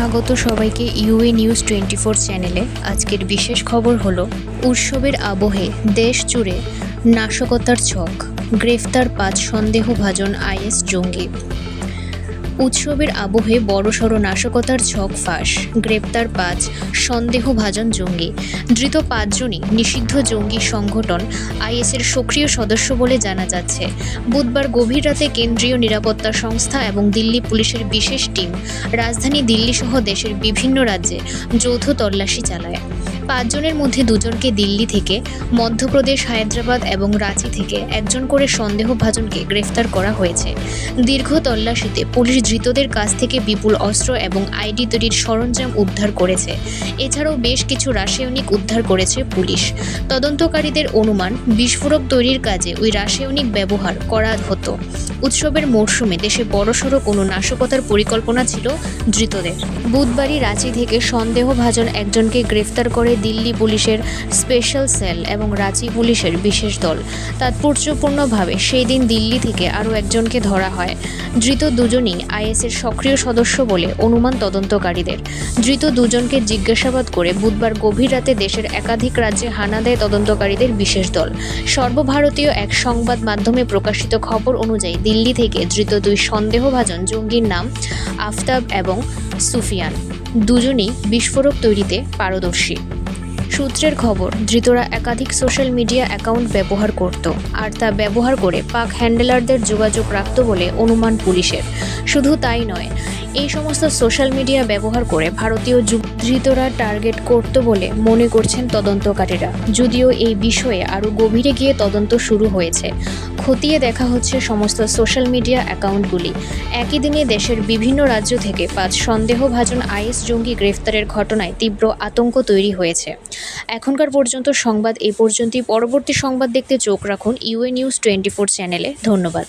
স্বাগত সবাইকে UA news twenty four চ্যানেলে আজকের বিশেষ খবর হলো, উৎসবের আবহে দেশ জুড়ে নাশকতার ছক, গ্রেফতার পাঁচ সন্দেহভাজন আইএস জঙ্গি। উৎসবের আবহে বড়সড় নাশকতার ছক ফাঁস, গ্রেপ্তার পাঁচ, সন্দেহভাজন জঙ্গি। ধৃত পাঁচজনই নিষিদ্ধ জঙ্গি সংগঠন আইএসের সক্রিয় সদস্য বলে জানা যাচ্ছে। বুধবার গভীর রাতে কেন্দ্রীয় নিরাপত্তা সংস্থা এবং দিল্লি পুলিশের বিশেষ টিম রাজধানী দিল্লি সহ দেশের বিভিন্ন রাজ্যে যৌথ তল্লাশি চালায়। পাঁচজনের মধ্যে দুজনকে দিল্লি থেকে, মধ্যপ্রদেশ, হায়দ্রাবাদ এবং রাঁচি থেকে একজন করে সন্দেহভাজনকে গ্রেফতার করা হয়েছে। দীর্ঘ তল্লাশিতে পুলিশ ধৃতদের কাছ থেকে বিপুল অস্ত্র এবং আইডি তৈরির সরঞ্জাম উদ্ধার করেছে। এছাড়াও বেশ কিছু রাসায়নিক উদ্ধার করেছে পুলিশ। তদন্তকারীদের অনুমান, বিস্ফোরক তৈরির কাজে ওই রাসায়নিক ব্যবহার করা হতো। উৎসবের মরশুমে দেশে বড়সড় কোনো নাশকতার পরিকল্পনা ছিল ধৃতদের। বুধবারই রাঁচি থেকে সন্দেহভাজন একজনকে গ্রেফতার করে দিল্লি পুলিশের স্পেশাল সেল এবং রাঁচি পুলিশের বিশেষ দল। তাৎপর্যপূর্ণভাবে সেই দিন দিল্লি থেকে আরও একজনকে ধরা হয়। ধৃত দুজনই আইএসের সক্রিয় সদস্য বলে অনুমান তদন্তকারীদের। ধৃত দুজনকে জিজ্ঞাসাবাদ করে বুধবার গভীর রাতে দেশের একাধিক রাজ্যে হানা দেয় তদন্তকারীদের বিশেষ দল। সর্বভারতীয় এক সংবাদ মাধ্যমে প্রকাশিত খবর অনুযায়ী দিল্লি থেকে ধৃত দুই সন্দেহভাজন জঙ্গির নাম আফতাব এবং সুফিয়ান। দুজনই বিস্ফোরক তৈরিতে পারদর্শী। সূত্রের খবর, ধৃতরা একাধিক সোশ্যাল মিডিয়া অ্যাকাউন্ট ব্যবহার করত আর তা ব্যবহার করে পাক হ্যান্ডেলারদের যোগাযোগ রাখত বলে অনুমান পুলিশের। শুধু তাই নয় এই সমস্ত সোশ্যাল মিডিয়া ব্যবহার করে ভারতীয় যুদ্ধৃতরা টার্গেট করত বলে মনে করছেন তদন্তকারীরা। যদিও এই বিষয়ে আরও গভীরে গিয়ে তদন্ত শুরু হয়েছে। খতিয়ে দেখা হচ্ছে সমস্ত সোশ্যাল মিডিয়া অ্যাকাউন্টগুলি। একই দিনে দেশের বিভিন্ন রাজ্য থেকে পাঁচ সন্দেহভাজন আইএস জঙ্গি গ্রেফতারের ঘটনায় তীব্র আতঙ্ক তৈরি হয়েছে। এখনকার পর্যন্ত সংবাদ এই পর্যন্তই। পরবর্তী সংবাদ দেখতে চোখ রাখুন ইউএ নিউজ টোয়েন্টি ফোর চ্যানেলে। ধন্যবাদ।